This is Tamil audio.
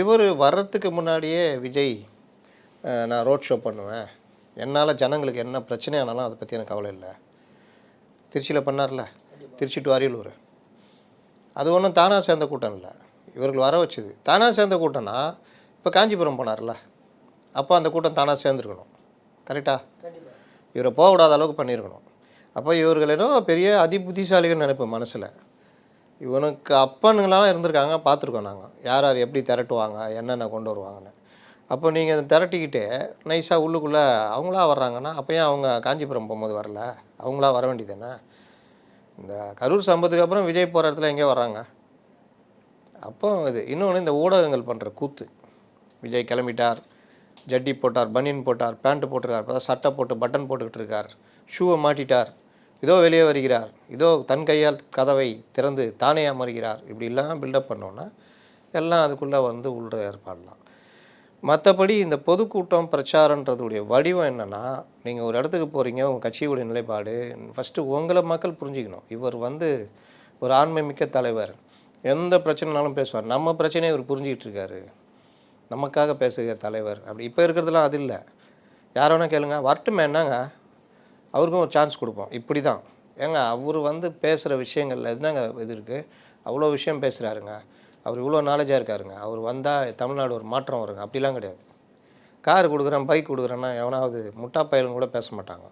இவர் வர்றதுக்கு முன்னாடியே விஜய் நான் ரோட் ஷோ பண்ணுவேன். என்னால் ஜனங்களுக்கு என்ன பிரச்சனையானாலும் அதை பற்றி எனக்கு கவலை இல்லை. திருச்சியில் பண்ணார்ல? திருச்சி டு அரியலூர். அது ஒன்றும் தானாக சேர்ந்த கூட்டம் இல்லை. இவர்கள் வர வச்சுது. தானாக சேர்ந்த கூட்டம்னா இப்போ காஞ்சிபுரம் போனார்ல. அப்போ அந்த கூட்டம் தானாக சேர்ந்துருக்கணும். கரெக்டா? இவரை போகக்கூடாத அளவுக்கு பண்ணியிருக்கணும். அப்போ இவர்கள் ஏதோ பெரிய அதி புத்திசாலிகள் நினைப்பேன் மனசில். இவனுக்கு அப்பனுங்களாம் இருந்திருக்காங்க பார்த்துருக்கோம் நாங்கள் யார் யார் எப்படி திரட்டுவாங்க என்னென்ன கொண்டு வருவாங்கன்னு. அப்போ நீங்கள் அதை திரட்டிக்கிட்டு நைஸாக உள்ளுக்குள்ளே அவங்களா வர்றாங்கன்னா அப்போ ஏன் அவங்க காஞ்சிபுரம் போகும்போது வரல? அவங்களா வர வேண்டியதானே இந்த கரூர் சம்பவத்துக்கு அப்புறம் விஜய் போகிற இடத்துல எங்கே வர்றாங்க? அப்போ இது இன்னொன்று இந்த ஊடகங்கள் பண்ணுற கூத்து. விஜய் கிளம்பிட்டார் ஜட்டி போட்டார் பனியன் போட்டார் பேண்ட்டு போட்டிருக்கார் இப்போ சட்டை போட்டு பட்டன் போட்டுக்கிட்டு இருக்கார் ஷூவை மாட்டிட்டார். இதோ வெளியே வருகிறார். இதோ தன் கையால் கதவை திறந்து தானே அமர்கிறார். இப்படிலாம் பில்டப் பண்ணோன்னா எல்லாம் அதுக்குள்ளே வந்து உள்ள ஏற்பாடலாம் மற்றபடி இந்த பொதுக்கூட்டம் பிரச்சாரன்றதுடைய வடிவம் என்னென்னா நீங்கள் ஒரு இடத்துக்கு போகிறீங்க உங்கள் கட்சியுடைய நிலைப்பாடு ஃபஸ்ட்டு உங்களை மக்கள் புரிஞ்சுக்கணும். இவர் வந்து ஒரு ஆண்மை மிக்க தலைவர். எந்த பிரச்சனைனாலும் பேசுவார். நம்ம பிரச்சனையை இவர் புரிஞ்சிக்கிட்டு இருக்காரு. நமக்காக பேசுகிற தலைவர். அப்படி இப்போ இருக்கிறதுலாம் அது இல்லை. யார் வேணால் கேளுங்க. வரட்டுமே என்னங்க? அவருக்கும் ஒரு சான்ஸ் கொடுப்போம். இப்படி தான் ஏங்க அவர் வந்து பேசுகிற விஷயங்கள்ல என்னங்க இது இருக்குது அவ்வளோ விஷயம் பேசுகிறாருங்க அவர் இவ்வளோ நாலேஜாக இருக்காருங்க. அவர் வந்தால் தமிழ்நாடு ஒரு மாற்றம் வருங்க. அப்படிலாம் கிடையாது. கார் கொடுக்குறேன் பைக் கொடுக்குறேன்னா எவனாவது முட்டா பயலும் கூட பேச மாட்டாங்க.